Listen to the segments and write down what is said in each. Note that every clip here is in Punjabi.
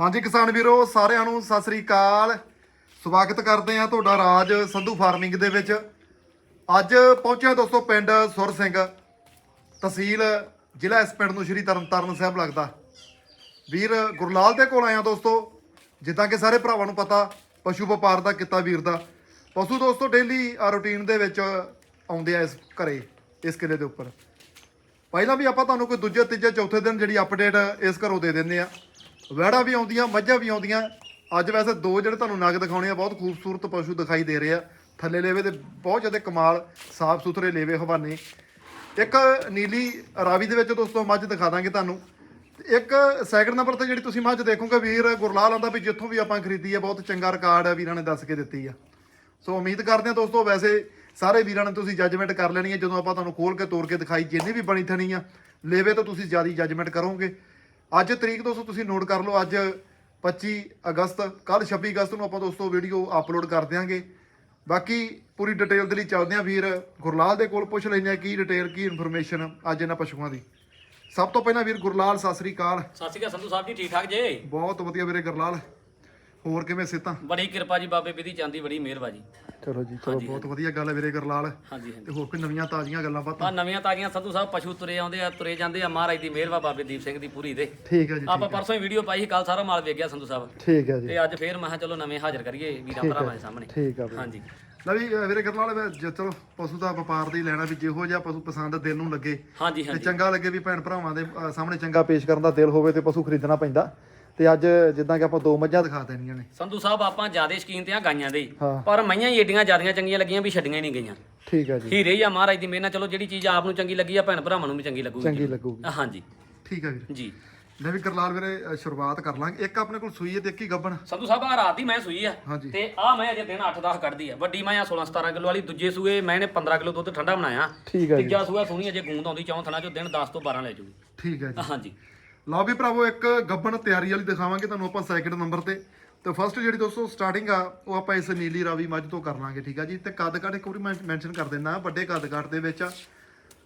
ਹਾਂਜੀ ਕਿਸਾਨ ਵੀਰੋ, ਸਾਰਿਆਂ ਨੂੰ ਸਤਿ ਸ੍ਰੀ ਅਕਾਲ। ਸਵਾਗਤ ਕਰਦੇ ਆ ਤੁਹਾਡਾ ਰਾਜ ਸੰਧੂ ਫਾਰਮਿੰਗ ਦੇ ਵਿੱਚ। ਅੱਜ ਪਹੁੰਚਿਆ ਦੋਸਤੋ ਪਿੰਡ ਸੁਰ ਸਿੰਘ। ਤਹਿਸੀਲ ਜ਼ਿਲ੍ਹਾ ਇਸ ਪਿੰਡ ਨੂੰ ਸ਼੍ਰੀ ਤਰਨਤਾਰਨ ਸਾਹਿਬ ਲੱਗਦਾ। ਵੀਰ ਗੁਰਲਾਲ ਦੇ ਕੋਲ ਆਇਆ ਦੋਸਤੋ। ਜਿੱਦਾਂ ਕਿ ਸਾਰੇ ਭਰਾਵਾਂ ਨੂੰ ਪਤਾ, ਪਸ਼ੂ ਵਪਾਰ ਦਾ ਕਿੱਤਾ ਵੀਰ ਦਾ। ਪਸ਼ੂ ਦੋਸਤੋ ਡੇਲੀ ਰੂਟੀਨ ਦੇ ਵਿੱਚ ਆਉਂਦੇ ਆ ਇਸ ਘਰੇ, ਇਸ ਕਿਲੇ ਦੇ ਉੱਪਰ। ਪਹਿਲਾਂ ਵੀ ਆਪਾਂ ਤੁਹਾਨੂੰ ਕੋਈ ਦੂਜੇ, ਤੀਜੇ, ਚੌਥੇ ਦਿਨ ਜਿਹੜੀ ਅਪਡੇਟ ਇਸ ਘਰੋਂ ਦੇ ਦਿੰਦੇ ਆ ਵੈੜਾ ਵੀ ਆਉਂਦੀਆਂ, ਮੱਝਾਂ ਵੀ ਆਉਂਦੀਆਂ। ਅੱਜ ਵੈਸੇ ਦੋ ਜਿਹੜੇ ਤੁਹਾਨੂੰ ਨਗ ਦਿਖਾਉਣੇ ਆ, ਬਹੁਤ ਖੂਬਸੂਰਤ ਪਸ਼ੂ ਦਿਖਾਈ ਦੇ ਰਹੇ ਆ। ਥੱਲੇ ਲੇਵੇ ਦੇ ਬਹੁਤ ਜ਼ਿਆਦਾ ਕਮਾਲ ਸਾਫ਼ ਸੁਥਰੇ ਲੇਵੇ ਹਵਾਨੇ। ਇੱਕ ਨੀਲੀ ਰਾਵੀ ਦੇ ਵਿੱਚ ਦੋਸਤੋ ਮੱਝ ਦਿਖਾ ਦਾਂਗੇ ਤੁਹਾਨੂੰ। ਇੱਕ ਸੈਕਿੰਡ ਨੰਬਰ ਤੇ ਜਿਹੜੀ ਤੁਸੀਂ ਮੱਝ ਦੇਖੋਗੇ, ਵੀਰ ਗੁਰਲਾਲ ਆਂਦਾ ਵੀ ਜਿੱਥੋਂ ਵੀ ਆਪਾਂ ਖਰੀਦੀ ਆ, ਬਹੁਤ ਚੰਗਾ ਰਿਕਾਰਡ ਆ, ਵੀਰਾਂ ਨੇ ਦੱਸ ਕੇ ਦਿੱਤੀ ਆ। ਸੋ ਉਮੀਦ ਕਰਦੇ ਹਾਂ ਦੋਸਤੋ ਵੈਸੇ ਸਾਰੇ ਵੀਰਾਂ ਨੇ ਤੁਸੀਂ ਜੱਜਮੈਂਟ ਕਰ ਲੈਣੀ ਹੈ ਜਦੋਂ ਆਪਾਂ ਤੁਹਾਨੂੰ ਖੋਲ ਕੇ ਤੋੜ ਕੇ ਦਿਖਾਈ, ਜਿੰਨੀ ਵੀ ਬਣੀ ਥਣੀ ਆ, ਲੇਵੇ ਤਾਂ ਤੁਸੀਂ ਜ਼ਿਆਦਾ ਜੱਜਮੈਂਟ ਕਰੋਗੇ। ਅੱਜ ਤਰੀਕ ਦੋਸਤੋ ਤੁਸੀਂ ਨੋਟ ਕਰ ਲਓ ਅੱਜ 25 ਅਗਸਤ ਕੱਲ 26 ਅਗਸਤ ਨੂੰ ਆਪਾਂ ਦੋਸਤੋ ਵੀਡੀਓ ਅਪਲੋਡ ਕਰ ਦਿਆਂਗੇ। ਬਾਕੀ ਪੂਰੀ ਡਿਟੇਲ ਦੇ ਲਈ ਚੱਲਦੇ ਹਾਂ ਵੀਰ। ਗੁਰਲਾਲ ਦੇ ਕੋਲ ਪੁੱਛ ਲੈਂਦੇ ਹਾਂ ਕੀ ਡਿਟੇਲ ਕੀ ਇਨਫੋਰਮੇਸ਼ਨ ਅੱਜ ਇਹਨਾਂ ਪਸ਼ੂਆਂ ਦੀ। ਸਭ ਤੋਂ ਪਹਿਲਾਂ ਵੀਰ ਗੁਰਲਾਲ ਸਤਿ ਸ੍ਰੀ ਅਕਾਲ। ਸਤਿ ਸ਼੍ਰੀ ਅਕਾਲ ਸੰਧੂ ਸਾਹਿਬ ਜੀ ਠੀਕ ਠਾਕ ਜੇ? ਬਹੁਤ ਵਧੀਆ ਵੀਰੇ ਗੁਰਲਾਲ। ਹੋਰ ਕਿਵੇਂ ਸਿੱਤਾਂ ਬੜੀ ਕਿਰਪਾ ਜੀ ਬਾਬੇ ਵਿਧੀ ਚਾਂਦੀ ਬੜੀ ਮਿਹਰਬਾਨੀ ਚਲੋ ਜੀ ਚਲੋ ਬਹੁਤ ਵਧੀਆ ਗੱਲ ਹੈ ਵੀਰੇ ਗੁਰਲਾਲ ਹਾਂਜੀ ਤੇ ਹੋਰ ਕੋਈ ਨਵੀਆਂ ਤਾਜ਼ੀਆਂ ਗੱਲਾਂ ਬਾਤਾਂ? ਆ ਨਵੀਆਂ ਤਾਜ਼ੀਆਂ ਸੰਧੂ ਸਾਹਿਬ ਪਸ਼ੂ ਤੁਰੇ ਆਉਂਦੇ ਆ ਤੁਰੇ ਜਾਂਦੇ ਆ। ਮਹਾਰਾਜ ਦੀ ਮਿਹਰਵਾ ਬਾਬੇ ਦੀਪ ਸਿੰਘ ਦੀ ਪੂਰੀ ਦੇ। ਠੀਕ ਹੈ ਜੀ ਆਪਾਂ ਪਰਸੋਂ ਹੀ ਵੀਡੀਓ ਪਾਈ ਸੀ ਕੱਲ ਸਾਰਾ ਮਾਲ ਵੇਖ ਗਿਆ ਸੰਧੂ ਸਾਹਿਬ। ਠੀਕ ਹੈ ਜੀ। ਤੇ ਅੱਜ ਫੇਰ ਮੈਂ ਕਿਹਾ ਚਲੋ ਨਵੇਂ ਹਾਜ਼ਰ ਕਰੀਏ ਵੀਰਾਂ ਭਰਾਵਾਂ ਦੇ ਸਾਹਮਣੇ। ਠੀਕ ਆ ਵੀਰੇ। ਹਾਂਜੀ। ਲੈ ਵੀ ਵੀਰੇ ਵਾਲੇ ਜੇ ਚਲੋ ਪਸ਼ੂ ਦਾ ਵਪਾਰ ਦੀ ਲੈਣਾ ਵੀ ਜਿਹੋ ਜਿਹਾ ਪਸ਼ੂ ਪਸੰਦ ਦਿਲ ਨੂੰ ਲੱਗੇ ਹਾਂਜੀ ਤੇ ਹਾਂਜੀ। ਚੰਗਾ ਲੱਗੇ ਵੀ ਭੈਣ ਭਰਾਵਾਂ ਦੇ ਸਾਹਮਣੇ ਚੰਗਾ ਪੇਸ਼ ਕਰਨ ਦਾ ਦਿਲ ਹੋਵੇ ਤੇ ਪਸ਼ੂ ਖਰੀਦਣਾ ਪੈਂਦਾ। ਤੇ ਅੱਜ ਜਿੱਦਾਂ ਕਿ ਆਪਾਂ ਦੋ ਮੱਝਾਂ ਦਿਖਾ ਦੇਣੀਆਂ ਨੇ। ਸੰਧੂ ਸਾਹਿਬ ਆਪਾਂ ਜਿਆਦੇ ਸ਼ਕੀਨ ਤੇ ਆ ਗਾਈਆਂ ਦੇ। ਹੀ। ਪਰ ਮਈਆਂ ਹੀ ਏਡੀਆਂ ਜਿਆਦੀਆਂ ਚੰਗੀਆਂ ਲੱਗੀਆਂ ਵੀ ਛੱਡੀਆਂ ਹੀ ਨਹੀਂ ਗਈਆਂ। ਠੀਕ ਹੈ ਜੀ। ਹੀਰੇ ਆ ਮਹਾਰਾਜ ਦੀ ਮਿਹਰ ਨਾਲ ਚਲੋ ਜਿਹੜੀ ਚੀਜ਼ ਆਪ ਨੂੰ ਚੰਗੀ ਲੱਗੀ ਆ ਭੈਣ ਭਰਾਵਾਂ ਨੂੰ ਵੀ ਚੰਗੀ ਲੱਗੂਗੀ। ਚੰਗੀ ਲੱਗੂਗੀ। ਹਾਂਜੀ। ਠੀਕ ਹੈ ਵੀਰੇ। ਜੀ। ਲੈ ਵੀ ਕਰਲਾਲ ਵੀਰੇ ਸ਼ੁਰੂਆਤ ਕਰ ਲਾਂਗੇ। ਇੱਕ ਆਪਣੇ ਕੋਲ ਸੂਈ ਹੈ ਤੇ ਇੱਕ ਹੀ ਗੱਬਣ ਸੰਧੂ ਸਾਹਿਬ ਆ ਰਾਤ ਦੀ ਮੈਂ ਸੂਈ ਆ। ਹਾਂਜੀ। ਤੇ ਆ ਮੈਂ ਅਜੇ ਦਿਨ 8-10 ਕੱਢਦੀ ਆ। ਵੱਡੀ ਮੈਂ ਆ 16-17 ਕਿਲੋ ਵਾਲੀ ਦੂਜੇ ਸੂਏ ਮੈਂ ਨੇ 15 ਕਿਲੋ ਦੁੱਧ ਠੰਡਾ ਬਣਾਇਆ। ਠੀਕ ਹੈ ਜੀ। ਤੀਜਾ ਸੂਆ ਸੋਹਣੀ ਅਜੇ ਗੂੰਦ ਆਉਂਦੀ ਚੌਂ ਥਣਾ ਚੋਂ ਦਿਨ 10 ਤੋਂ 12 ਲੈ ਜੂਗੀ। ਠੀਕ ਹੈ ਜੀ। ਹਾਂਜੀ। ਲਓ ਵੀ ਭਰਾਵੋ ਇੱਕ ਗੱਬਣ ਤਿਆਰੀ ਵਾਲੀ ਦਿਖਾਵਾਂਗੇ ਤੁਹਾਨੂੰ ਆਪਾਂ ਸੈਕਿੰਡ ਨੰਬਰ ਤੇ। ਤੇ ਫਸਟ ਜਿਹੜੀ ਦੋਸਤੋ ਸਟਾਰਟਿੰਗ ਆ ਉਹ ਆਪਾਂ ਇਸ ਨੀਲੀ ਰਾਵੀ ਮੱਝ ਤੋਂ ਕਰ ਲਾਂਗੇ ਠੀਕ ਆ ਜੀ? ਤੇ ਕੱਦ ਕਾਠ ਇੱਕ ਵਾਰੀ ਮੈਂ ਮੈਂਸ਼ਨ ਕਰ ਦਿੰਦਾ ਵੱਡੇ ਕੱਦ ਕਾਠ ਦੇ ਵਿੱਚ ਆ।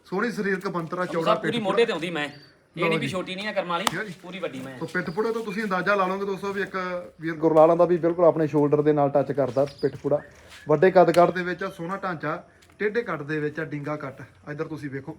ਸੋਹਣੀ ਸਰੀਰਕ ਬੰਤਰਾ ਚੌੜਾ ਪੂਰੀ ਮੋਢੇ ਤੇ ਆਉਂਦੀ ਮੈਂ। ਇਹ ਨਹੀਂ ਵੀ ਛੋਟੀ ਨਹੀਂ ਆ ਕਰਮ ਵਾਲੀ। ਪੂਰੀ ਵੱਡੀ ਮੈਂ। ਤੋ ਪਿੱਠ ਪੁੜਾ ਤੋਂ ਤੁਸੀਂ ਅੰਦਾਜ਼ਾ ਲਾ ਲਓਗੇ ਦੋਸਤੋ ਵੀ ਇੱਕ ਵੀਰ ਗੁਰਲਾਲਾਂ ਦਾ ਵੀ ਬਿਲਕੁਲ ਆਪਣੇ ਸ਼ੋਲਡਰ ਦੇ ਨਾਲ ਟੱਚ ਕਰਦਾ ਪਿੱਠ ਪੁੜਾ। ਵੱਡੇ ਕੱਦ ਕਾਠ ਦੇ ਵਿੱਚ ਆ ਸੋਹਣਾ ਢਾਂਚਾ ਟੇਢੇ ਕੱਟ ਦੇ ਵਿੱਚ ਆ ਡਿੰਗਾ ਕੱਟ। ਇੱਧਰ ਤੁਸੀਂ ਵੇਖੋ।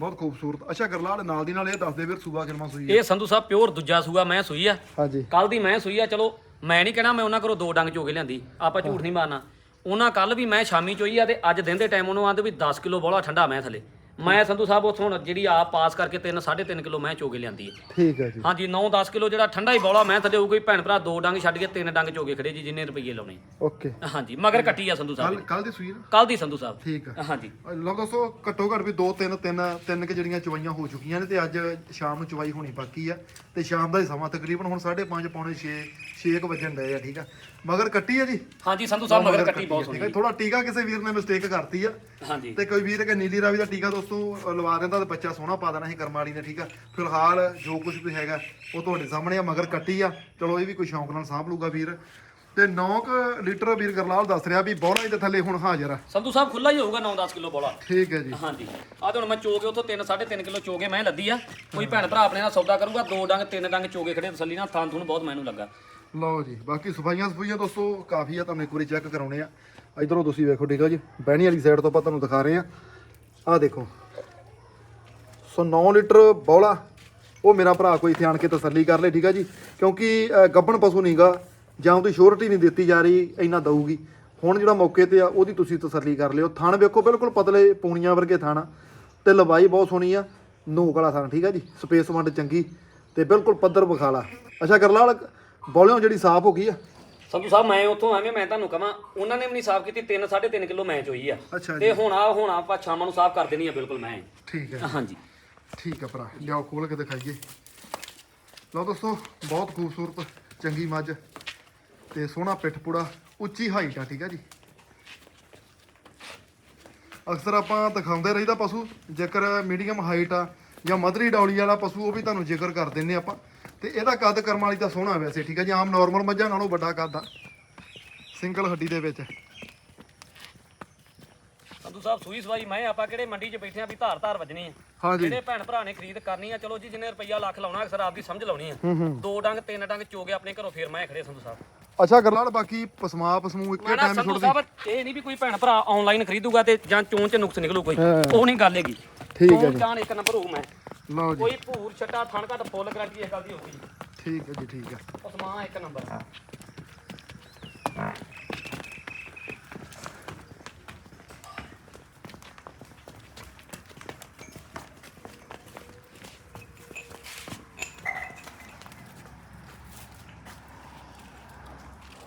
ਬਹੁਤ ਖੂਬਸੂਰਤ। ਅੱਛਾ ਗੁਰਲਾਲ ਨਾਲ ਦੀ ਨਾਲ ਇਹ ਦੱਸ ਦੇ ਵੀਰ ਸੂਬਾ ਕਿਰਮਾ ਸੂਈ ਹੈ। ਇਹ ਸੰਧੂ ਸਾਹਿਬ ਪਿਓਰ ਦੂਜਾ ਸੂਆ ਮੈਂ ਸੂਈ ਆ। ਹਾਂਜੀ। ਕੱਲ ਦੀ ਮੈਂ ਸੂਈ ਆ ਚਲੋ ਮੈਂ ਨਹੀਂ ਕਹਿਣਾ ਮੈਂ ਉਹਨਾਂ ਘਰੋਂ ਦੋ ਡੰਗ ਚੋਗੇ ਲਿਆਂਦੀ। ਆਪਾਂ ਝੂਠ ਨਹੀਂ ਮਾਰਨਾ। ਉਹਨਾਂ ਕੱਲ ਵੀ ਮੈਂ ਸ਼ਾਮੀ ਚੋਈ ਆ ਤੇ ਅੱਜ ਦਿਨ ਦੇ ਟਾਈਮ ਉਹਨੂੰ ਆਂਦੇ ਵੀ 10 ਕਿਲੋ ਬੋਲਾ ਠੰਡਾ ਮੈਂ ਥੱਲੇ। ਮੈਂ ਸੰਧੂ ਸਾਹਿਬ ਉੱਥੋਂ ਹੁਣ ਜਿਹੜੀ ਆਪ ਪਾਸ ਕਰਕੇ 3 3.5 ਕਿਲੋ ਮੈਂ ਚੋਗੇ ਲਿਆਂਦੀ ਹੈ। ਠੀਕ ਹੈ ਜੀ। ਹਾਂਜੀ 9-10 ਕਿਲੋ ਜਿਹੜਾ ਠੰਡਾ ਹੀ ਬੌਲਾ ਮੈਂ ਥੱਲੇ ਹੋਊਗਾ ਭੈਣ ਭਰਾ ਦੋ ਡੰਗ ਛੱਡ ਕੇ ਤਿੰਨ ਡੰਗ ਚੋਗੇ ਖੜੇ ਜੀ ਜਿੰਨੇ ਰੁਪਏ ਲਾਉਣੇ। ਓਕੇ। ਹਾਂਜੀ ਮਗਰ ਕੱਟੀ ਆ ਸੰਧੂ ਕੱਲ ਸਾਹਿਬ ਕੱਲ ਦੀ ਸੂਈ ਨਾ ਕੱਲ ਦੀ ਸੰਧੂ ਸਾਹਿਬ। ਠੀਕ ਆ। ਹਾਂਜੀ। ਲੋ ਦੋਸਤੋ ਘੱਟੋ ਘੱਟ ਵੀ 2 3 3 ਤਿੰਨ ਕਿ ਜਿਹੜੀਆਂ ਚਵਾਈਆਂ ਹੋ ਚੁੱਕੀਆਂ ਨੇ ਤੇ ਅੱਜ ਸ਼ਾਮ ਨੂੰ ਚਵਾਈ ਹੋਣੀ ਬਾਕੀ ਆ। ਤੇ ਸ਼ਾਮ ਦਾ ਹੀ ਸਮਾਂ ਤਕਰੀਬਨ ਹੁਣ 5:30 ਪੌਣੇ 6 6 ਵਜਣ ਡਏ ਆ ਠੀਕ ਆ। ਮਗਰ ਕੱਟੀ ਆ ਜੀ? ਹਾਂਜੀ ਸੰਧੂ ਸਾਹਿਬ ਮਗਰ ਕੱਟੀ ਬਹੁਤ ਠੀਕ ਸੋਹਣੀ ਆ ਥੋੜਾ ਟੀਕਾ ਕਿਸੇ ਵੀਰ ਨੇ ਮਿਸਟੇਕ ਕਰਤੀ ਆ। ਹਾਂਜੀ। ਤੇ ਕੋਈ ਵੀਰ ਕਿ ਨੀਲੀ ਰਾਵੀ ਦਾ ਟੀਕਾ ਦੋਸਤੋ ਲਵਾ ਦਿੰਦਾ ਤੇ ਬੱਚਾ ਸੋਹਣਾ ਪਾ ਦੇਣਾ ਸੀ ਕਰਮ ਵਾਲੀ ਨੇ ਠੀਕ ਆ। ਫਿਲਹਾਲ ਜੋ ਕੁਝ ਵੀ ਹੈਗਾ ਉਹ ਤੁਹਾਡੇ ਸਾਹਮਣੇ ਆ ਮਗਰ ਕੱਟੀ ਆ। ਚਲੋ ਇਹ ਵੀ ਕੋਈ ਸ਼ੌਂਕ ਨਾਲ ਸਾਂਭ ਲੂਗਾ ਵੀਰ। ਤੇ 9 ਲੀਟਰ ਵੀਰ ਗਰਲਾਲ ਦੱਸ ਰਿਹਾ ਵੀ ਬੋਲਾ ਦੇ ਥੱਲੇ ਹੁਣ ਹਾਜ਼ਰ ਆ। ਸੰਧੂ ਸਾਹਿਬ ਖੁੱਲਾ ਹੀ ਹੋਊਗਾ 9-10 ਕਿਲੋ ਬੌਲਾ ਠੀਕ ਹੈ ਜੀ। ਹਾਂਜੀ। ਆ ਤੇ ਹੁਣ ਮੈਂ ਚੋਗੇ ਉੱਥੋਂ 3 3.5 ਕਿਲੋ ਚੋਗੇ ਮੈਂ ਲੱਦੀ ਆ। ਕੋਈ ਭੈਣ ਭਰਾ ਆਪਣੇ ਨਾਲ ਸੌਦਾ ਕਰੂਗਾ ਦੋ ਡੰਗ ਤਿੰਨ ਡੰਗ ਚੋਗੇ ਖੜੇ ਤਸੱਲੀ ਨਾਲ ਥਾਂ ਥੂਣ ਬਹੁਤ ਮੈਨੂੰ ਲੱਗਾ। ਲਓ ਜੀ, ਬਾਕੀ ਸਫਾਈਆਂ ਸਫਾਈਆਂ ਦੋਸਤੋ, ਕਾਫੀ ਆ, ਤੁਹਾਨੂੰ ਇੱਕ ਵਾਰੀ ਚੈੱਕ ਕਰਾਉਣੇ ਆ। ਇਧਰੋਂ ਤੁਸੀਂ ਵੇਖੋ, ਠੀਕ ਆ ਜੀ, ਬਹਿਣੀ ਵਾਲੀ ਸਾਈਡ ਤੋਂ ਆਪਾਂ ਤੁਹਾਨੂੰ ਦਿਖਾ ਰਹੇ ਆ। ਆਹ ਦੇਖੋ। ਸੋ 9 ਲੀਟਰ ਬੌਲਾ, ਉਹ ਮੇਰਾ ਭਰਾ ਕੋਈ ਇੱਥੇ ਆਣ ਕੇ ਤਸੱਲੀ ਕਰ ਲੇ, ਠੀਕ ਆ ਜੀ। ਕਿਉਂਕਿ ਗੱਬਣ ਗੱਭਣ ਪਸ਼ੂ ਨਹੀਂਗਾ ਜਾਂ ਉਹਦੀ ਸ਼ੋਰਟੀ ਨਹੀਂ ਦਿੱਤੀ ਜਾ ਰਹੀ, ਇੰਨਾ ਦਊਗੀ। ਹੁਣ ਜਿਹੜਾ ਮੌਕੇ ਤੇ ਆ, ਉਹਦੀ ਤੁਸੀਂ ਤਸੱਲੀ ਕਰ ਲਿਓ। ਥਣ ਵੇਖੋ, ਬਿਲਕੁਲ ਪਤਲੇ ਪੂਣੀਆਂ ਵਰਗੇ ਥਾਣਾ ਆ। ਤੇ ਲੰਬਾਈ ਬਹੁਤ ਸੋਹਣੀ ਆ, ਨੋਕ ਵਾਲਾ ਥਾਣ, ਠੀਕ ਆ ਜੀ। ਸਪੇਸ ਵੰਡ ਚੰਗੀ ਤੇ ਬਿਲਕੁਲ ਪੱਧਰ ਵਿਖਾਲਾ। ਅੱਛਾ, ਕਰਲਾਲ ਬੋਲਿਓ ਜਿਹੜੀ ਸਾਫ਼ ਹੋ ਗਈ ਆ। ਸੰਧੂ ਸਾਹਿਬ ਮੈਂ ਉੱਥੋਂ ਆਵੇਂ ਮੈਂ ਤੁਹਾਨੂੰ ਕਹਾਂ ਉਹਨਾਂ ਨੇ ਵੀ ਨਹੀਂ ਸਾਫ਼ ਕੀਤੀ 3 3.5 ਕਿਲੋ ਮੈਂ ਚੋਈ ਆ। ਅੱਛਾ ਜੀ। ਤੇ ਹੁਣ ਆ ਹੁਣ ਆਪਾਂ ਸ਼ਾਮਾਂ ਨੂੰ ਸਾਫ਼ ਕਰ ਦੇਣੀ ਆ ਬਿਲਕੁਲ ਮੈਂ। ਠੀਕ ਹੈ। ਹਾਂਜੀ। ਠੀਕ ਹੈ ਭਰਾ ਲਿਆਓ ਖੋਲ ਕੇ ਦਿਖਾਈਏ। ਲਓ ਦੋਸਤੋ ਬਹੁਤ ਖੂਬਸੂਰਤ ਚੰਗੀ ਮੱਝ ਤੇ ਸੋਹਣਾ ਪਿੱਠ ਪੂੜਾ ਉੱਚੀ ਹਾਈਟ ਆ ਠੀਕ ਹੈ ਜੀ। ਅਕਸਰ ਆਪਾਂ ਦਿਖਾਉਂਦੇ ਰਹੀਦਾ ਪਸ਼ੂ ਜੇਕਰ ਮੀਡੀਅਮ ਹਾਈਟ ਆ ਜਾਂ ਮਧਰੀ ਡੌਲੀ ਵਾਲਾ ਪਸ਼ੂ ਉਹ ਵੀ ਤੁਹਾਨੂੰ ਜ਼ਿਕਰ ਕਰ ਦਿੰਨੇ ਆਪਾਂ। ਤੇ ਇਹਦਾ ਕੱਦ ਕਰਮ ਵਾਲੀ ਤਾਂ ਸੋਹਣਾ ਵੈਸੇ ਠੀਕ ਹੈ ਜੀ? ਆਮ ਨਾਰਮਲ ਮੱਝਾਂ ਨਾਲੋਂ ਵੱਡਾ ਕੱਦ ਆ। ਸਿੰਗਲ ਹੱਡੀ ਦੇ ਵਿੱਚ। ਸੰਧੂ ਸਾਹਿਬ ਸੂਈ ਸਵਾਈ ਮੈਂ ਆਪਾਂ ਕਿਹੜੇ ਮੰਡੀ 'ਚ ਬੈਠੇ ਆ ਵੀ ਧਾਰ ਧਾਰ ਵੱਜਣੀ ਆ। ਹਾਂਜੀ ਜਿਹੜੇ ਭੈਣ ਭਰਾ ਨੇ ਖਰੀਦ ਕਰਨੀ ਆ ਚਲੋ ਜੀ ਜਿੰਨੇ ਰੁਪਈਆ ਲੱਖ ਲਾਉਣਾ ਅਕਸਰ ਆਪਦੀ ਸਮਝ ਲਾਉਣੀ ਆ। ਹੂੰ ਹੂੰ। ਦੋ ਡੰਗ ਤਿੰਨ ਡੰਗ ਚੋਗੇ ਆਪਣੇ ਘਰੋਂ ਫੇਰ ਮੈਂ ਖੜੇ ਸੰਧੂ ਸਾਹਿਬ। ਅੱਛਾ ਗਰਲਾਲ ਬਾਕੀ ਪਸਮਾ ਪਸਮੂ ਇੱਕੇ ਟਾਈਮ ਸੰਧੂ ਛੁੱਟਦੀ ਸਾਹਿਬ ਇਹ ਨਹੀਂ ਵੀ ਕੋਈ ਭੈਣ ਭਰਾ ਆਨਲਾਈਨ ਖਰੀਦੂਗਾ ਤੇ ਜਾਂ ਚੋਂ ਚ ਨੁਕਸ ਨਿਕਲੂ ਕੋਈ। ਉਹ ਨਹੀਂ ਗੱਲ ਹੈਗੀ। ਠੀਕ ਹੈ ਚੋਣ ਚਾਣ ਇੱਕ ਨੰਬਰ ਹੋਊ ਮੈਂ। ਲਓ ਜੀ। ਕੋਈ ਭੂਰ ਛੱਟਾ ਥਣ ਘੱਟ ਫੁੱਲ ਗਰੰਟੀ ਇਸ ਗੱਲ ਦੀ ਹੋਊਗੀ ਠੀਕ ਹੈ ਜੀ ਠੀਕ ਹੈ। ਉਸਮਾਨ ਇੱਕ ਨੰਬਰ।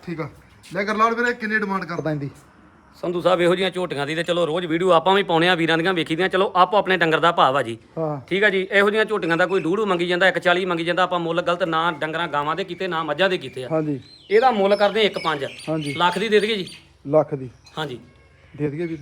ਠੀਕ ਆ। ਲੈ ਗਰਲਾਲ ਵੀਰੇ ਕਿੰਨੀ ਡਿਮਾਂਡ ਕਰਦਾ? ਇਹਦੀ ਸੰਧੂ ਸਾਹਿਬ ਇਹੋ ਜੀਆਂ ਝੋਟੀਆਂ ਦੀ ਤੇ ਚਲੋ ਰੋਜ਼ ਵੀਡੀਓ ਆਪਾਂ ਵੀ ਪਾਉਣੇ ਆ ਵੀਰਾਂ ਦੀਆਂ ਵੇਖੀਦੀਆਂ ਚਲੋ ਆਪੋ ਆਪਣੇ ਡੰਗਰ ਦਾ ਭਾਵ ਆ ਜੀ। ਹਾਂ। ਠੀਕ ਆ ਜੀ ਇਹੋ ਜੀਆਂ ਝੋਟੀਆਂ ਦਾ ਕੋਈ ਡੂੜੂ ਮੰਗੀ ਜਾਂਦਾ 140 ਮੰਗੀ ਜਾਂਦਾ ਆਪਾਂ ਮੁੱਲ ਗਲਤ ਨਾ ਡੰਗਰਾਂ ਗਾਵਾਂ ਦੇ ਕੀਤੇ ਨਾ ਮੱਝਾਂ ਦੇ ਕੀਤੇ ਆ। ਹਾਂਜੀ। ਇਹਦਾ ਮੁੱਲ ਕਰਦੇ 1.5 ਹਾਂਜੀ। ਲੱਖ ਦੀ ਦੇ ਦਈਏ ਜੀ। ਲੱਖ ਦੀ। ਹਾਂਜੀ। ਦੇ ਦਈਏ ਵੀਰ।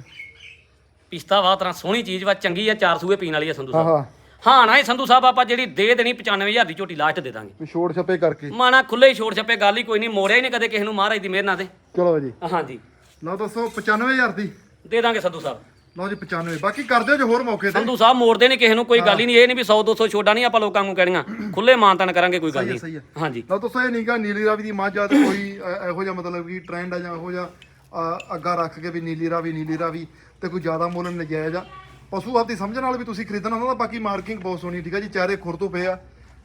ਪਿਸਤਾ ਵਾ ਤਰ੍ਹਾਂ ਸੋਹਣੀ ਚੀਜ਼ ਵਾ ਚੰਗੀ ਆ ਚਾਰ ਸੂਏ ਪੀਣ ਵਾਲੀ ਆ ਸੰਧੂ ਹਾਂ ਸਾਹਿਬ। ਹਾਂ। ਹਾਂ ਨਾ ਇਹ ਸੰਧੂ ਸਾਹਿਬ ਆਪਾਂ ਜਿਹੜੀ ਦੇ ਦੇਣੀ 95000 ਦੀ ਝੋਟੀ ਲਾਸਟ ਦੇ ਦਾਂਗੇ। ਵੀ ਛੋੜ ਛੱਪੇ ਕਰਕੇ। ਮਾਣਾ ਖੁੱਲੇ ਹੀ ਛੋੜ ਛੱਪੇ ਗੱਲ ਹੀ ਕੋਈ ਨਹੀਂ ਮੋੜਿਆ ਹੀ ਨਹੀਂ ਕਦੇ ਕਿਸੇ ਨੂੰ ਮਹਾਰਾਜ ਦੀ ਮਿਹਰ ਨਾਲ ਤੇ। ਚਲੋ ਜੀ। ਹਾਂਜੀ। ਲਓ ਦੱਸੋ 95000 ਦੀ। ਦੇ ਦਾਂਗੇ ਸੰਧੂ ਸਾਹਿਬ। ਲਓ ਜੀ 95 ਬਾਕੀ ਕਰ ਦਿਓ ਜੇ ਹੋਰ ਮੌਕੇ ਤੇ। ਸੰਧੂ ਸਾਹਿਬ ਮੋੜਦੇ ਨਹੀਂ ਕਿਸੇ ਨੂੰ ਕੋਈ ਗੱਲ ਹੀ ਨਹੀਂ ਇਹ ਨਹੀਂ ਵੀ 100 200 ਛੋਡਾ ਨਹੀਂ ਆਪਾਂ ਲੋਕਾਂ ਨੂੰ ਕਹਿਣੀਆਂ। ਖੁੱਲੇ ਮਾਨਤਨ ਕਰਾਂਗੇ ਕੋਈ ਗੱਲ ਸਹੀ ਹੈ, ਸਹੀ ਨਹੀਂ ਹੈ। ਹਾਂਜੀ। ਲਓ ਦੱਸੋ ਇਹ ਨਹੀਂਗਾ ਨੀਲੀ ਰਾਵੀ ਦੀ ਮੱਝ ਆ ਤੇ ਕੋਈ ਅ, ਇਹੋ ਜਿਹਾ ਮਤਲਬ ਕਿ ਟ੍ਰੈਂਡ ਆ ਜਾਂ ਇਹੋ ਜਿਹਾ ਅ, ਅੱਗਾ ਰੱਖ ਕੇ ਵੀ ਨੀਲੀ ਰਾਵੀ ਨੀਲੀ ਰਾਵੀ ਤੇ ਕੋਈ ਜ਼ਿਆਦਾ ਮੁੱਲ ਨਜਾਇਜ਼ ਆ। ਪਸ਼ੂ ਆਪਦੀ ਸਮਝ ਨਾਲ ਵੀ ਤੁਸੀਂ ਖਰੀਦਣਾ ਹੁੰਦਾ ਤਾਂ ਬਾਕੀ ਮਾਰਕਿੰਗ ਬਹੁਤ ਸੋਹਣੀ ਠੀਕ ਆ ਜੀ? ਚਾਰੇ ਖੁਰ ਤੋਂ ਪਏ ਆ।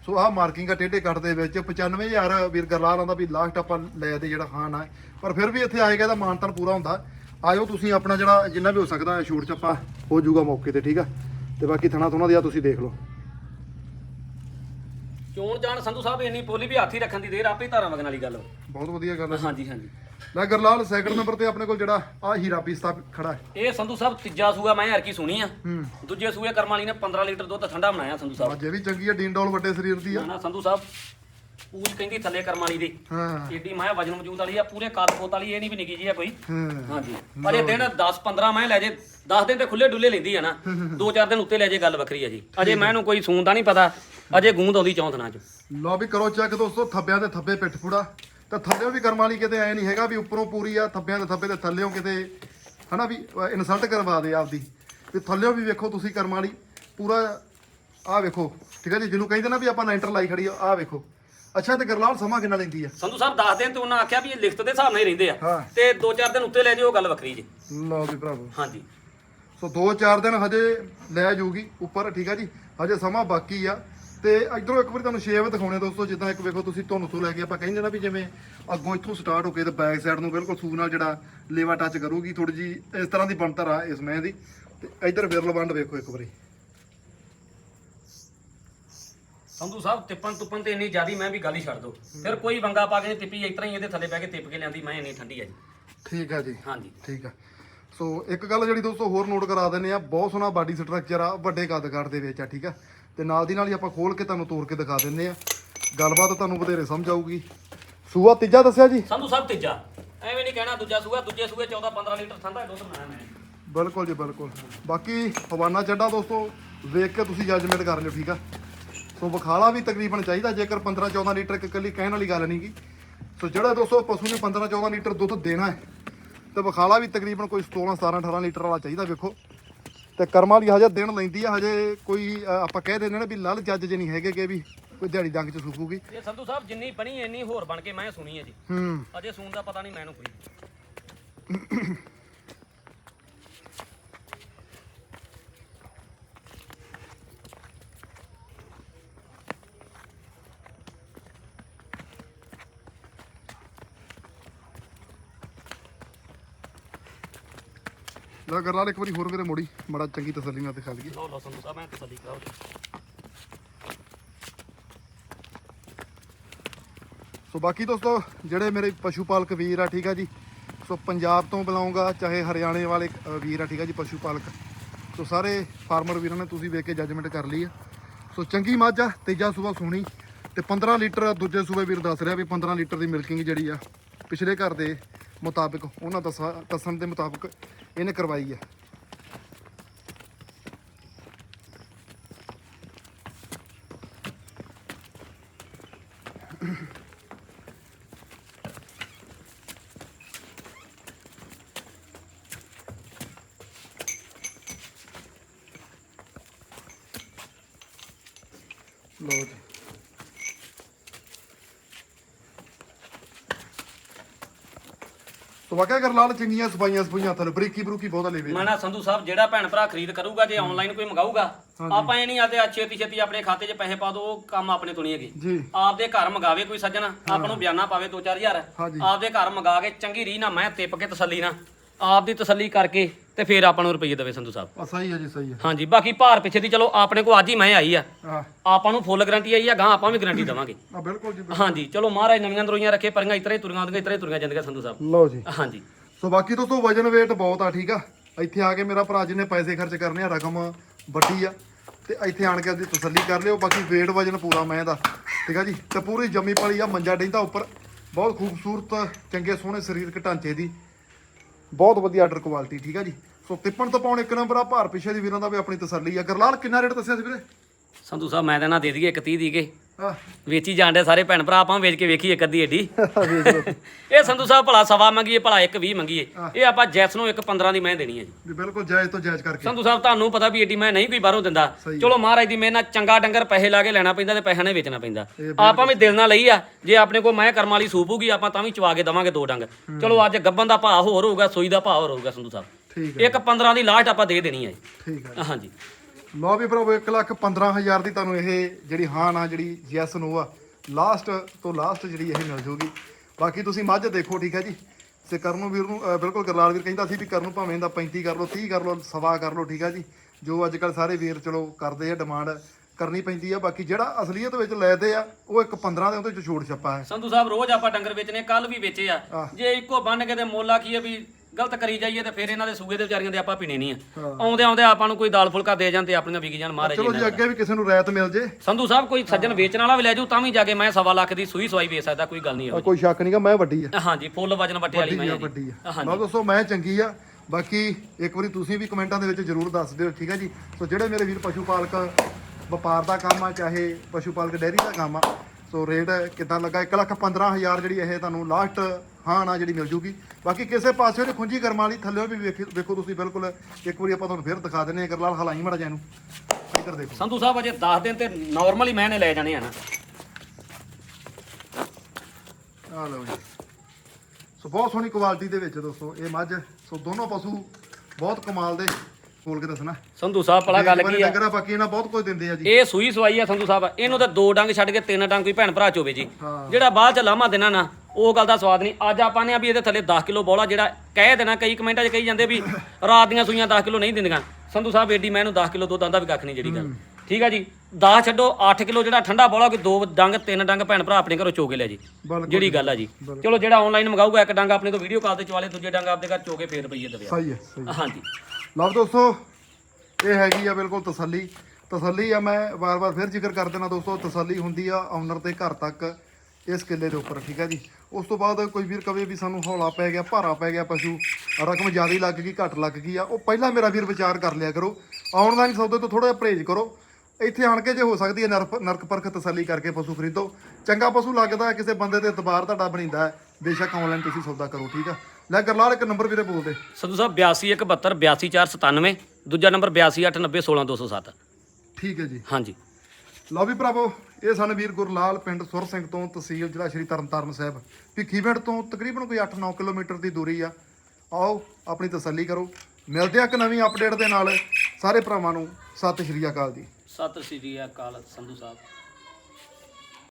ਸੋ ਆਹ ਮਾਰਕਿੰਗ ਆ ਟੇਢੇ ਕੱਟ ਦੇ ਵਿੱਚ 95000 ਵੀਰ ਗਰਲਾਲ ਆਂਦਾ ਵੀ ਲਾਸਟ ਆਪਾਂ ਲੈ ਤੇ ਜਿਹੜਾ ਹਾਂ ਨਾ। ਪਰ ਫਿਰ ਵੀ ਇੱਥੇ ਆਏਗਾ ਤਾਂ ਮਾਨਤਨ ਪੂਰਾ ਹੁੰਦਾ। ਆਇਓ ਤੁਸੀਂ ਆਪਣਾ ਜਿਹੜਾ ਜਿੰਨਾ ਵੀ ਹੋ ਸਕਦਾ ਛੂਟ ਚੱਪਾ ਹੋ ਜਾਊਗਾ ਮੌਕੇ ਤੇ ਠੀਕ ਆ? ਤੇ ਬਾਕੀ ਥਣਾ ਥੁਣਾ ਦੀ ਆ ਤੁਸੀਂ ਦੇਖ ਲਓ। ਚੋਣ ਜਾਣ ਸੰਧੂ ਸਾਹਿਬ ਇੰਨੀ ਪੋਲੀ ਵੀ ਹੱਥ ਹੀ ਰੱਖਣ ਦੀ ਦੇਰ ਆਪੇ ਧਾਰਾਂ ਵਗਣ ਵਾਲੀ ਗੱਲ। ਬਹੁਤ ਵਧੀਆ ਗੱਲ ਹੈ ਹਾਂਜੀ ਹਾਂਜੀ। ਲੈ ਗਰਲਾਲ ਸੈਕਿੰਡ ਨੰਬਰ ਤੇ ਆਪਣੇ ਕੋਲ ਜਿਹੜਾ ਆ ਹੀਰਾ ਪੀਸਤਾ ਖੜਾ ਹੈ। ਇਹ ਸੰਧੂ ਸਾਹਿਬ ਤੀਜਾ ਸੂਆ ਮੈਂ ਹਰ ਕੀ ਸੁਣੀ ਆ। ਦੂਜੇ ਸੂਏ ਕਰਮ ਵਾਲੀ ਨੇ 15 ਲੀਟਰ ਦੁੱਧ ਠੰਡਾ ਬਣਾਇਆ ਸੰਧੂ ਸਾਹਿਬ। ਅੱਜ ਇਹ ਵੀ ਚੰਗੀ ਹੈ ਡੀਨ ਡੋਲ ਵੱਡੇ ਸਰੀਰ ਦੀ ਆ। ਨਾ ਨਾ ਸੰਧੂ ਸਾਹਿਬ ਪੂਜ ਕਹਿੰਦੀ ਥੱਲੇ ਕਰਮ ਵਾਲੀ ਦੀ। ਹਾਂ। ਏਡੀ ਮੈਂ ਵਜਨ ਮੌਜੂਦ ਵਾਲੀ ਆ ਪੂਰੇ ਕਾਦ ਕੋਤ ਵਾਲੀ ਇਹ ਨਹੀਂ ਵੀ ਨਿੱਕੀ ਜੀ ਆ ਕੋਈ। ਹਾਂ। ਹਾਂਜੀ। ਪਰ ਇਹ ਦਿਨ 10 15 ਮੈਂ ਲੈ ਜੇ 10 ਦਿਨ ਤੇ ਖੁੱਲੇ ਡੁੱਲੇ ਲੈਂਦੀ ਆ ਨਾ ਦੋ ਚਾਰ ਦਿਨ ਉੱਤੇ ਲੈ ਜੇ ਗੱਲ ਵੱਖਰੀ ਆ ਜੀ। ਅਜੇ ਮੈਂ ਇਹਨੂੰ ਕੋਈ ਸੂਨ ਦਾ ਨਹੀਂ ਪਤਾ ਅਜੇ ਗੂੰਦ ਆਉਂਦੀ ਚੌਂਥਣਾ ਚ। ਲਓ ਵੀ ਕਰੋ ਚੈੱਕ ਦੋਸਤੋ ਥੱਬਿਆਂ ਦੇ ਥੱਬੇ ਪਿੱਠ ਫੁੜਾ ਤੇ ਥੱਲਿਓ ਵੀ ਕਰਮ ਵਾਲੀ ਕਿਤੇ ਐ ਨਹੀਂ ਹੈਗਾ ਵੀ ਉੱਪਰੋਂ ਪੂਰੀ ਆ ਥੱਬਿਆਂ ਦੇ ਥੱਬੇ ਤੇ ਥੱਲਿਓ ਕਿਤੇ ਹਨਾ ਵੀ ਇਨਸਲਟ ਕਰਵਾ ਦੇ ਆਪਦੀ। ਤੇ ਥੱਲਿਓ ਵੀ ਵੇਖੋ ਤੁਸੀਂ ਕਰਮ ਵਾਲੀ ਪੂਰਾ ਆਹ ਵੇਖੋ ਠੀਕ ਹੈ ਜੀ? ਜਿਹਨੂੰ ਕਹਿੰਦੇ ਨਾ ਵੀ ਆਪਾਂ ਨਾਈਟਰ ਲਾਈ ਖੜੀ ਆ ਆਹ ਵੇਖੋ। ਅੱਛਾ ਤੇ ਗਰਲਾਲ ਸਮਾਂ ਕਿੰਨਾ ਲੈਂਦੀ ਆ? ਸੰਧੂ ਸਾਹਿਬ 10 ਦਿਨ ਤੇ ਉਹਨਾਂ ਆਖਿਆ ਵੀ ਇਹ ਲਿਖਤ ਦੇ ਹਿਸਾਬ ਨਾਲ ਹੀ ਰਹਿੰਦੇ ਹਾਂ। ਆ ਤੇ ਦੋ ਚਾਰ ਦਿਨ ਉੱਤੇ ਲੈ ਜਿਓ ਗੱਲ ਵੱਖਰੀ ਜੀ। ਲਓ ਵੀ ਭਰਾਵੋ। ਹਾਂਜੀ। ਸੋ 2-4 ਦਿਨ ਹਜੇ ਲੈ ਜਾਊਗੀ ਉੱਪਰ ਠੀਕ ਆ ਜੀ? ਹਜੇ ਸਮਾਂ ਬਾਕੀ ਆ। ਤੇ ਇਧਰੋਂ ਇੱਕ ਵਾਰੀ ਤੁਹਾਨੂੰ ਸ਼ੇਵ ਦਿਖਾਉਣੇ ਦੋਸਤੋ ਜਿੱਦਾਂ ਇੱਕ ਵੇਖੋ ਤੁਸੀਂ ਤੁਹਾਨੂੰ ਤੋਂ ਲੈ ਕੇ ਆਪਾਂ ਕਹਿੰਦੇ ਨਾ ਵੀ ਜਿਵੇਂ ਅੱਗੋਂ ਇੱਥੋਂ ਸਟਾਰਟ ਹੋ ਕੇ ਤੇ ਬੈਕ ਸਾਈਡ ਨੂੰ ਬਿਲਕੁਲ ਸੂ ਨਾਲ ਜਿਹੜਾ ਲੇਵਾ ਟੱਚ ਕਰੂਗੀ ਥੋੜੀ ਜੀ ਇਸ ਤਰ੍ਹਾਂ ਦੀ ਬਣਤਰ ਆ ਇਸ ਮੈਂ ਦੀ। ਤੇ ਇਧਰ ਵਿਰਲ ਵੰਡ ਵੇਖੋ ਇੱਕ ਵਾਰੀ। ਸੰਧੂ ਸਾਹਿਬ ਤਿੱਪਣ ਤੁੱਪਣ ਤੇ ਇੰਨੀ ਜ਼ਿਆਦੀ ਮੈਂ ਵੀ ਗੱਲ ਹੀ ਛੱਡ ਦੋ ਫਿਰ ਕੋਈ ਵੰਗਾ ਪਾ ਕੇ ਤਿੱਪੀ ਇਸ ਤਰ੍ਹਾਂ ਹੀ ਇਹਦੇ ਥੱਲੇ ਬਹਿ ਕੇ ਤਿੱਪ ਕੇ ਲਿਆਂਦੀ ਮੈਂ ਇੰਨੀ ਠੰਡੀ ਆ ਜੀ। ਠੀਕ ਆ ਜੀ। ਹਾਂਜੀ। ਠੀਕ ਆ। ਸੋ ਇੱਕ ਗੱਲ ਜਿਹੜੀ ਦੋਸਤੋ ਹੋਰ ਨੋਟ ਕਰਾ ਦਿੰਦੇ ਆ ਬਹੁਤ ਸੋਹਣਾ ਬਾਡੀ ਸਟਰਕਚਰ ਆ ਵੱਡੇ ਕੱਦ-ਕੱਦ ਦੇ ਵਿੱਚ ਆ ਠੀਕ ਆ। ਤੇ ਨਾਲ ਦੀ ਨਾਲ ਹੀ ਆਪਾਂ ਖੋਲ ਕੇ ਤੁਹਾਨੂੰ ਤੋੜ ਕੇ ਦਿਖਾ ਦਿੰਦੇ ਆ ਗੱਲਬਾਤ ਤੁਹਾਨੂੰ ਵਧੇਰੇ ਸਮਝ ਆਊਗੀ। ਸੂਆ ਤੀਜਾ ਦੱਸਿਆ ਜੀ? ਸੰਧੂ ਸਾਹਿਬ ਤੀਜਾ। ਐਵੇਂ ਨਹੀਂ ਕਹਿਣਾ ਦੂਜਾ ਸੂਆ ਦੂਜੇ ਸੂਏ 14 15 ਲੀਟਰ ਠੰਡਾ ਦੁੱਧ ਬਣਾਇਆ ਮੈਂ ਬਿਲਕੁਲ ਜੀ ਬਿਲਕੁਲ। ਬਾਕੀ ਹਵਾਨਾ ਚੱਡਾ ਦੋਸਤੋ ਵੇਖ ਕੇ ਤੁਸੀਂ ਜੱਜਮੈਂਟ ਕਰ ਲਿਓ ਠੀਕ ਆ? ਸੋ ਬਖਾਲਾ ਵੀ ਤਕਰੀਬਨ ਚਾਹੀਦਾ ਜੇਕਰ 15 14 ਲੀਟਰ ਇੱਕ ਇਕੱਲੀ ਕਹਿਣ ਵਾਲੀ ਗੱਲ ਨਹੀਂਗੀ। ਸੋ ਜਿਹੜਾ ਦੋਸਤੋ ਪਸ਼ੂ ਨੇ 15 14 ਲੀਟਰ ਦੁੱਧ ਦੇਣਾ ਹੈ ਤੇ ਬਖਾਲਾ ਵੀ ਤਕਰੀਬਨ ਕੋਈ 16 17 18 ਲੀਟਰ ਵਾਲਾ ਚਾਹੀਦਾ ਵੇਖੋ। ਤੇ ਕਰਮ ਵਾਲੀ ਹਜੇ ਦਿਨ ਲੈਂਦੀ ਆ ਹਜੇ ਕੋਈ ਅ, ਆਪਾਂ ਕਹਿ ਦਿੰਦੇ ਨੇ ਵੀ ਲਲ ਜੱਜ ਜੇ ਨਹੀਂ ਹੈਗੇ ਕਿ ਵੀ ਕੋਈ ਦਿਹਾੜੀ ਡੰਗ ਚ ਸੁੱਕੂਗੀ। ਇਹ ਸੰਧੂ ਸਾਹਿਬ ਜਿੰਨੀ ਬਣੀ ਇੰਨੀ ਹੋਰ ਬਣ ਕੇ ਮੈਂ ਸੁਣੀ ਹੈ ਜੀ। ਹੂੰ। ਅਜੇ ਦਾ ਪਤਾ ਨਹੀਂ ਮੈਨੂੰ ਕੋਈ। ਲੈ ਕਰ ਲਾ ਇੱਕ ਵਾਰੀ ਹੋਰ ਵੀਰੇ ਮੋੜੀ ਮੜਾ ਚੰਗੀ ਤਸੱਲੀ ਨਾਲ ਦਿਖਾ ਲਈਏ ਲਓ ਲਓ ਸੰਧੂ ਸਾਹਿਬ ਮੈਂ ਤਸੱਲੀ ਕਰਾਓ। ਸੋ ਬਾਕੀ ਦੋਸਤੋ ਜਿਹੜੇ ਮੇਰੇ ਪਸ਼ੂ ਪਾਲਕ ਵੀਰ ਆ ਠੀਕ ਆ ਜੀ ਸੋ ਪੰਜਾਬ ਤੋਂ ਬੁਲਾਉਂਗਾ ਚਾਹੇ ਹਰਿਆਣੇ ਵਾਲੇ ਵੀਰ ਆ ਠੀਕ ਆ ਜੀ ਪਸ਼ੂ ਪਾਲਕ ਸੋ ਸਾਰੇ ਫਾਰਮਰ ਵੀਰਾਂ ਨੇ ਤੁਸੀਂ ਵੇਖ ਕੇ ਜੱਜਮੈਂਟ ਕਰ ਲਈ ਆ। ਸੋ ਚੰਗੀ ਮੱਝ ਆ ਤੀਜਾ ਸੂਬਾ ਸੋਹਣੀ ਤੇ 15 ਲੀਟਰ ਦੂਜੇ ਸੂਬੇ ਵੀਰ ਦੱਸ ਰਿਹਾ ਵੀ 15 ਲੀਟਰ ਦੀ ਮਿਲਕਿੰਗ ਜਿਹੜੀ ਆ ਪਿਛਲੇ ਘਰ ਦੇ ਮੁਤਾਬਕ ਉਹਨਾਂ ਦੱਸਾ ਦੱਸਣ ਦੇ ਮੁਤਾਬਕ ਇਹਨੇ ਕਰਵਾਈ ਹੈ ਲਓ ਜੀ ਸੋ ਵਾਕਿਆ ਕਰ ਲਾਲ ਚੰਗੀਆਂ ਸਫਾਈਆਂ ਸਫਾਈਆਂ ਥਲ ਬਰੀਕੀ ਬਰੂਕੀ ਬਹੁਤਾ ਲੈਵੇ। ਮੈਂ ਨਾ ਸੰਧੂ ਸਾਹਿਬ ਜਿਹੜਾ ਭੈਣ ਭਰਾ ਖਰੀਦ ਕਰੂਗਾ ਜੇ ਆਨਲਾਈਨ ਕੋਈ ਮੰਗਾਊਗਾ ਆਪਾਂ ਇਹ ਨਹੀਂ ਆਦੇ ਛੇਤੀ ਛੇਤੀ ਆਪਣੇ ਖਾਤੇ 'ਚ ਪੈਸੇ ਪਾ ਦੋ ਉਹ ਕੰਮ ਆਪਣੇ ਤੋਂ ਨਹੀਂ ਹੈਗੇ। ਆਪਦੇ ਘਰ ਮੰਗਾਵੇ ਕੋਈ ਸੱਜਣ ਆਪਾਂ ਨੂੰ ਬਿਆਨਾ ਪਾਵੇ 2-4000 ਹਾਂਜੀ। ਆਪਦੇ ਘਰ ਮੰਗਾ ਕੇ ਚੰਗੀ ਰੀ ਨਾ ਮੈਂ ਤਿੱਪ ਕੇ ਤਸੱਲੀ ਨਾ ਆਪਦੀ ਤਸੱਲੀ ਕਰਕੇ ਤੇ ਫਿਰ ਆਪਾਂ ਨੂੰ ਰੁਪਈਏ ਦੇਵੇ ਸੰਧੂ ਸਾਹਿਬ। ਆ ਸਹੀ ਹੈ ਜੀ ਸਹੀ ਹੈ ਹਾਂਜੀ ਬਾਕੀ ਭਾਰ ਪਿੱਛੇ ਦੀ ਚਲੋ ਆਪਣੇ ਕੋ ਅੱਜ ਹੀ ਮੈਂ ਆਈ ਆ। ਆ ਆਪਾਂ ਨੂੰ ਫੁੱਲ ਗਾਰੰਟੀ ਆਈ ਆ ਗਾਂ ਆਪਾਂ ਵੀ ਗਾਰੰਟੀ ਦੇਵਾਂਗੇ। ਆ ਬਿਲਕੁਲ ਜੀ ਬਿਲਕੁਲ। ਹਾਂਜੀ ਚਲੋ ਮਹਾਰਾਜ ਨਵੀਆਂ ਨਰੋਈਆਂ ਰੱਖੇ ਪਰੀਆਂ ਇਤਰੇ ਤੁਰੀਆਂ ਆਉਂਦੀਆਂ ਇਤਰੇ ਤੁਰੀਆਂ ਜਾਂਦੀਆਂ ਸੰਧੂ ਸਾਹਿਬ। ਲਓ ਜੀ। ਹਾਂਜੀ। ਸੋ ਬਾਕੀ ਦੋਸਤੋ ਵਜਨ weight ਬਹੁਤ ਆ ਠੀਕ ਆ? ਇੱਥੇ ਆ ਕੇ ਮੇਰਾ ਭਰਾ ਜੀ ਨੇ ਪੈਸੇ ਖਰਚ ਕਰਨੇ ਆ ਰਕਮ ਵੱਡੀ ਆ। ਤੇ ਇੱਥੇ ਆਣ ਕੇ ਆਪਦੀ ਤਸੱਲੀ ਕਰ ਲਿਓ ਬਾਕੀ weight ਵਜਨ ਪੂਰਾ ਮੈਂ ਦਾ। ਠੀਕ ਆ ਜੀ? ਤੇ ਪੂਰੀ ਜੰਮੀ ਪਲੀ ਆ ਮੰਜਾ ਡੈਂਦਾ ਉੱਪਰ। ਬਹੁਤ ਖੂਬਸੂਰਤ ਚੰਗੇ ਸੋਹਣੇ ਸਰੀਰਕ ਢਾਂਚੇ ਦੀ ਬਹੁਤ ਵਧੀਆ ਆਰਡਰ ਕੁਆਲਿਟੀ ਠੀਕ ਆ ਜੀ? ਸੋ ਤਿੱਪਣ ਤੋਂ ਪਾਉਣ ਇੱਕ ਨੰਬਰ ਆ, ਭਾਰ ਪਿੱਛੇ ਦੀ ਵੀਰਾਂ ਦਾ ਵੀ ਆਪਣੀ ਤਸੱਲੀ ਆ। ਗਰਲਾਲ, ਕਿੰਨਾ ਰੇਟ ਦੱਸਿਆ ਸੀ ਵੀਰੇ? ਸੰਧੂ ਸਾਹਿਬ, ਮੈਂ ਤਾਂ ਨਾ ਦੇ ਦਈਏ 130 ਦੀ ਕੇ। ਵੇਚੀ ਜਾਂਦੇ ਸਾਰੇ ਭੈਣ ਭਰਾ ਆਪਾਂ ਵੇਚ ਕੇ ਵੇਖੀਏ ਇੱਕ ਅੱਧੀ ਏਡੀ। ਵੇਖ ਇਹ ਸੰਧੂ ਸਾਹਿਬ ਭਲਾ ਸਵਾ ਮੰਗੀਏ ਭਲਾ ਇੱਕ 20 ਮੰਗੀਏ। ਇਹ ਆਪਾਂ ਜੈਸ ਨੂੰ ਇੱਕ 15 ਦੀ ਮੈਂ ਦੇਣੀ ਹੈ ਜੀ। ਬਿਲਕੁਲ ਜਾਇਜ਼ ਤੋਂ ਜਾਇਜ਼ ਕਰਕੇ। ਸੰਧੂ ਸਾਹਿਬ ਤੁਹਾਨੂੰ ਪਤਾ ਵੀ ਏਡੀ ਮੈਂ ਨਹੀਂ ਕੋਈ ਬਾਹਰੋਂ ਦਿੰਦਾ। ਚਲੋ ਮਹਾਰਾਜ ਦੀ ਮਿਹਨਤ ਚੰਗਾ ਡੰਗਰ ਪੈਸੇ ਲਾ ਕੇ ਲੈਣਾ ਪੈਂਦਾ ਤੇ ਪੈਸਿਆਂ ਨੇ ਵੇਚਣਾ ਪੈਂਦਾ। ਆਪਾਂ ਵੀ ਦਿਲ ਨਾਲ ਲਈ ਆ। ਜੇ ਆਪਣੇ ਕੋਲ ਮੈਂ ਕਰਮ ਵਾਲੀ ਸੂਪੂਗੀ ਆਪਾਂ ਤਾਂ ਵੀ ਚਵਾ ਕੇ ਦਵਾਂਗੇ ਦੋ ਡੰਗ। ਚਲੋ ਅੱਜ ਗੱਬਨ ਦਾ ਭਾਅ ਹੋਰ ਹੋਊਗਾ ਸੂਈ ਦਾ ਭਾਅ ਹੋਰ ਹੋਊਗਾ ਸੰਧੂ ਸਾਹਿਬ। ਠੀਕ ਹੈ। ਇੱਕ 15 ਦੀ ਲਾਸਟ ਆਪਾਂ ਦੇ ਦੇਣੀ ਹੈ ਜੀ। ਠੀਕ ਹੈ। ਹਾਂਜੀ। ਲਓ ਵੀ ਭਰਾਵੋ 1 ਲੱਖ 15000 ਦੀ ਤੁਹਾਨੂੰ ਇਹ ਜਿਹੜੀ ਹਾਂ ਨਾ ਜਿਹੜੀ ਯੈਸ ਨੋ ਆ ਲਾਸਟ ਤੋਂ ਲਾਸਟ ਜਿਹੜੀ ਇਹ ਮਿਲ ਜੂਗੀ। ਬਾਕੀ ਤੁਸੀਂ ਮੱਝ ਦੇਖੋ ਠੀਕ ਹੈ ਜੀ? ਤੇ ਕਰਨੂ ਵੀਰ ਨੂੰ ਬਿਲਕੁਲ ਗਰਲਾਲ ਵੀਰ ਕਹਿੰਦਾ ਸੀ ਵੀ ਕਰਨ ਭਾਵੇਂ ਇਹਦਾ 35 ਕਰ ਲਓ 30 ਕਰ ਲਓ ਸਵਾ ਕਰ ਲਓ ਠੀਕ ਹੈ ਜੀ? ਜੋ ਅੱਜ ਕੱਲ ਸਾਰੇ ਵੀਰ ਚਲੋ ਕਰਦੇ ਆ ਡਿਮਾਂਡ ਕਰਨੀ ਪੈਂਦੀ ਆ। ਬਾਕੀ ਜਿਹੜਾ ਅਸਲੀਅਤ ਵਿੱਚ ਲੈਦੇ ਆ ਉਹ ਇੱਕ 15 ਦੇ ਉਹਦੇ ਚ ਛੋੜ ਛੱਪਾ ਹੈ। ਸੰਧੂ ਸਾਹਿਬ ਰੋਜ਼ ਆਪਾਂ ਡੰਗਰ ਵੇਚਨੇ ਕੱਲ ਵੀ ਵੇਚੇ ਆ। ਜੇ ਇੱਕੋ ਬੰਨ ਕੇ ਤੇ ਮੋਲਾ ਕੀ ਹੈ ਵੀ ਗਲਤ ਕਰੀ ਜਾਈਏ ਤੇ ਫਿਰ ਇਹਨਾਂ ਦੇ ਸੂਏ ਦੇ ਵਿਚਾਰੀਆਂ ਦੇ ਆਪਾਂ ਪੀਣੇ ਨਹੀਂ ਆ। ਆਉਂਦੇ ਆਉਂਦੇ ਆਪਾਂ ਨੂੰ ਕੋਈ ਦਾਲ ਫੁਲਕਾ ਦੇ ਤੇ ਆਪਣੀਆਂ ਵਿਕ ਜਾਣ ਮਹਾਰਾਜ ਚਲੋ ਜੀ ਅੱਗੇ ਵੀ ਕਿਸੇ ਨੂੰ ਰਾਇਤ ਮਿਲ ਜੇ। ਸੰਧੂ ਸਾਹਿਬ ਕੋਈ ਸੱਜਣ ਵੇਚਣ ਵਾਲਾ ਵੀ ਲੈ ਜਾਊ ਤਾਂ ਵੀ ਜਾ ਕੇ ਮੈਂ ਸਵਾ ਲੱਖ ਦੀ ਸੂਈ ਸਵਾਈ ਵੇਚ ਸਕਦਾ ਕੋਈ ਗੱਲ ਨਹੀਂ ਆ, ਕੋਈ ਸ਼ੱਕ ਨਹੀਂਗਾ ਮੈਂ ਵੱਡੀ ਆ। ਹਾਂਜੀ ਫੁੱਲ ਵਜਨ ਵੱਟੇ ਵਾਲੀ ਮੈਂ। ਵੱਡੀ ਆ। ਲਓ ਦੋਸਤੋ ਮੈਂ ਚੰਗੀ ਆ। ਬਾਕੀ ਇੱਕ ਵਾਰੀ ਤੁਸੀਂ ਵੀ ਕਮੈਂਟਾਂ ਦੇ ਵਿੱਚ ਜਰੂਰ ਦੱਸ ਦਿਓ ਠੀਕ ਹੈ ਜੀ? ਸੋ ਜਿਹੜੇ ਮੇਰੇ ਵੀਰ ਪਸ਼ੂ ਪਾਲਕ ਵਪਾਰ ਦਾ ਕੰਮ ਆ ਚਾਹੇ ਪਸ਼ੂ ਪਾਲਕ ਡੈਰੀ ਦਾ ਕੰਮ ਆ ਸੋ ਰੇਟ ਕਿਦਾਂ ਲੱਗਾ? 1 ਲੱਖ 15000 ਜਿਹੜੀ ਇਹ ਤੁਹਾਨੂੰ ਲਾਸਟ ਹਾਂ ਨਾ ਜਿਹੜੀ ਮਿਲ ਜੂਗੀ। ਬਾਕੀ ਕਿਸੇ ਪਾਸੇ ਦੀ ਖੁੰਜੀ ਕਰਮਾਂ ਵਾਲੀ ਥੱਲੇ ਵੀ ਵੇਖੀ- ਵੇਖੋ ਤੁਸੀਂ ਬਿਲਕੁਲ। ਇੱਕ ਵਾਰੀ ਆਪਾਂ ਤੁਹਾਨੂੰ ਫਿਰ ਦਿਖਾ ਦਿੰਨੇ ਆ ਕਰਲਾਲ ਹਲਾਈ ਮੜਾ ਜਾਨੂੰ ਇੱਧਰ ਦੇਖੋ ਸੰਧੂ ਸਾਹਿਬ ਅਜੇ 10 ਦਿਨ ਤੇ ਨਾਰਮਲੀ ਮੈਂ ਨੇ ਲੈ ਜਾਣੇ ਆ ਨਾ। ਆ ਲਓ ਜੀ। ਸੋ ਬਹੁਤ ਸੋਹਣੀ ਕੁਆਲਿਟੀ ਦੇ ਵਿੱਚ ਦੋਸਤੋ ਇਹ ਮੱਝ। ਸੋ ਦੋਨੋਂ ਪਸ਼ੂ ਬਹੁਤ ਕਮਾਲ ਦੇ। ਖੋਲ ਕੇ ਦੱਸਣਾ। ਸੰਧੂ ਸਾਹਿਬ ਭਲਾ ਗੱਲ ਕੀ ਆ? ਡੰਗਰ ਬਾਕੀ ਇਹਨਾਂ ਬਹੁਤ ਕੁਝ ਦਿੰਦੇ ਆ ਜੀ। ਇਹ ਸੂਈ ਸਵਾਈ ਆ ਸੰਧੂ ਸਾਹਿਬ ਇਹਨੂੰ ਤਾਂ ਦੋ ਡੰਗ ਛੱਡ ਕੇ ਤਿੰਨ ਡੰਗ ਕੋਈ ਭੈਣ ਭਰਾ ਚੋਵੇ ਜੀ। ਜਿਹੜਾ ਬਾਅਦ ਚ ਲਾਮਾ ਦੇਣਾ ਨਾ ਉਹ ਗੱਲ ਦਾ ਸਵਾਦ ਨਹੀਂ। ਅੱਜ ਆਪਾਂ ਨੇ ਆ ਵੀ ਇਹਦੇ ਥੱਲੇ 10 ਕਿਲੋ ਬੋਲਾ ਜਿਹੜਾ ਕਹਿ ਦੇਣਾ ਕਈ ਕਮੈਂਟਾਂ 'ਚ ਕਹੀ ਜਾਂਦੇ ਵੀ ਰਾਤ ਦੀਆਂ ਸੂਈਆਂ 10 ਕਿਲੋ ਨਹੀਂ ਦਿੰਦੀਆਂ। ਸੰਧੂ ਸਾਹਿਬ ਏਡੀ ਮੈਂ ਇਹਨੂੰ 10 ਕਿਲੋ ਦੁੱਧ ਆਂਦਾ ਵੀ ਕੱਖ ਨਹੀਂ ਜਿਹੜੀ ਗੱਲ। ਠੀਕ ਆ ਜੀ? 10 ਛੱਡੋ 8 ਕਿਲੋ ਜਿਹੜਾ ਠੰਡਾ ਬੋਲਾ ਕੋਈ ਦੋ ਡੰਗ ਤਿੰਨ ਡੰਗ ਭੈਣ ਭਰਾ ਆਪਣੇ ਘਰੋਂ ਚੋ ਕੇ ਲੈ ਜੀ। ਜਿਹੜੀ ਗੱਲ ਆ ਜੀ। ਚਲੋ ਜਿਹੜਾ ਆਨਲਾਈਨ ਮੰਗਾਊਗਾ ਇੱਕ ਡੰਗ ਆਪਣੇ ਤੋਂ ਵੀਡੀਓ ਕਾਲ ਤੇ ਚਵਾਲੇ ਦੂਜੇ ਡੰਗ ਆਪਦੇ ਘਰ ਚੋ ਕੇ ਫੇਰ ਰੁਪਈਏ ਦੇਵੇ ਸਹੀ ਹੈ। ਹਾਂਜੀ। ਲਓ ਦੋਸਤੋ, ਇਹ ਹੈਗੀ ਆ ਬਿਲਕੁਲ ਤਸੱਲੀ। ਤਸੱਲੀ ਆ ਮੈਂ ਵਾਰ-ਵਾਰ ਫਿਰ ਜ਼ਿਕਰ ਕਰ ਦੇਣਾ ਦੋਸਤੋ, ਤਸੱਲੀ ਹੁੰਦੀ ਆ ਓਨਰ ਦੇ ਘਰ ਤੱਕ ਇਸ ਕਿੱਲੇ ਦੇ ਉੱਪਰ, ਠੀਕ ਹੈ ਜੀ? ਉਸ ਤੋਂ ਬਾਅਦ ਕੋਈ ਵੀਰ ਕਵੇ ਵੀ ਸਾਨੂੰ ਹੌਲਾ ਪੈ ਗਿਆ, ਭਾਰਾ ਪੈ ਗਿਆ ਪਸ਼ੂ, ਰਕਮ ਜ਼ਿਆਦਾ ਲੱਗ ਗਈ, ਘੱਟ ਲੱਗ ਗਈ ਆ, ਉਹ ਪਹਿਲਾਂ ਮੇਰਾ ਵੀਰ ਵਿਚਾਰ ਕਰ ਲਿਆ ਕਰੋ। ਆਨਲਾਈਨ ਸੌਦੇ ਤੋਂ ਥੋੜਾ ਜਿਹਾ ਪਰਹੇਜ਼ ਕਰੋ। ਇੱਥੇ ਆਣ ਕੇ ਜੇ ਹੋ ਸਕਦੀ ਹੈ ਨਰਕ ਨਰਕ ਪਰਖ ਤਸੱਲੀ ਕਰਕੇ ਪਸ਼ੂ ਖਰੀਦੋ। ਚੰਗਾ ਪਸ਼ੂ ਲੱਗਦਾ ਕਿਸੇ ਬੰਦੇ ਤੇ ਇਤਬਾਰ ਤੁਹਾਡਾ ਬਣੀਦਾ ਹੈ। ਬੇਸ਼ੱਕ ਆਨਲਾਈਨ ਤੁਸੀਂ ਸੌਦਾ ਕਰੋ ਠੀਕ ਆ? ਲੈ ਗਰਲਾਲ ਇੱਕ ਨੰਬਰ ਵੀਰੇ ਬੋਲ ਦੇ। ਸੰਧੂ ਸਾਹਿਬ 82 827 ਦੂਜਾ ਨੰਬਰ 8289016207 ਠੀਕ ਹੈ ਜੀ। ਹਾਂਜੀ। ਲਓ ਵੀ ਭਰਾਵੋ ਇਹ ਸਨ ਵੀਰ ਗੁਰਲਾਲ ਪਿੰਡ ਸੁਰ ਸਿੰਘ ਤੋਂ ਤਹਿਸੀਲ ਜ਼ਿਲ੍ਹਾ ਸ਼੍ਰੀ ਤਰਨਤਾਰਨ ਸਾਹਿਬ। ਭਿੱਖੀਵਿੰਡ ਤੋਂ ਤਕਰੀਬਨ ਕੋਈ 8-9 ਕਿਲੋਮੀਟਰ ਦੀ ਦੂਰੀ ਆ। ਆਓ ਆਪਣੀ ਤਸੱਲੀ ਕਰੋ। ਮਿਲਦੇ ਆ ਇੱਕ ਨਵੀਂ ਅਪਡੇਟ ਦੇ ਨਾਲ। ਸਾਰੇ ਭਰਾਵਾਂ ਨੂੰ ਸਤਿ ਸ਼੍ਰੀ ਅਕਾਲ ਜੀ। ਸਤਿ ਸ੍ਰੀ ਅਕਾਲ ਸੰਧੂ ਸਾਹਿਬ।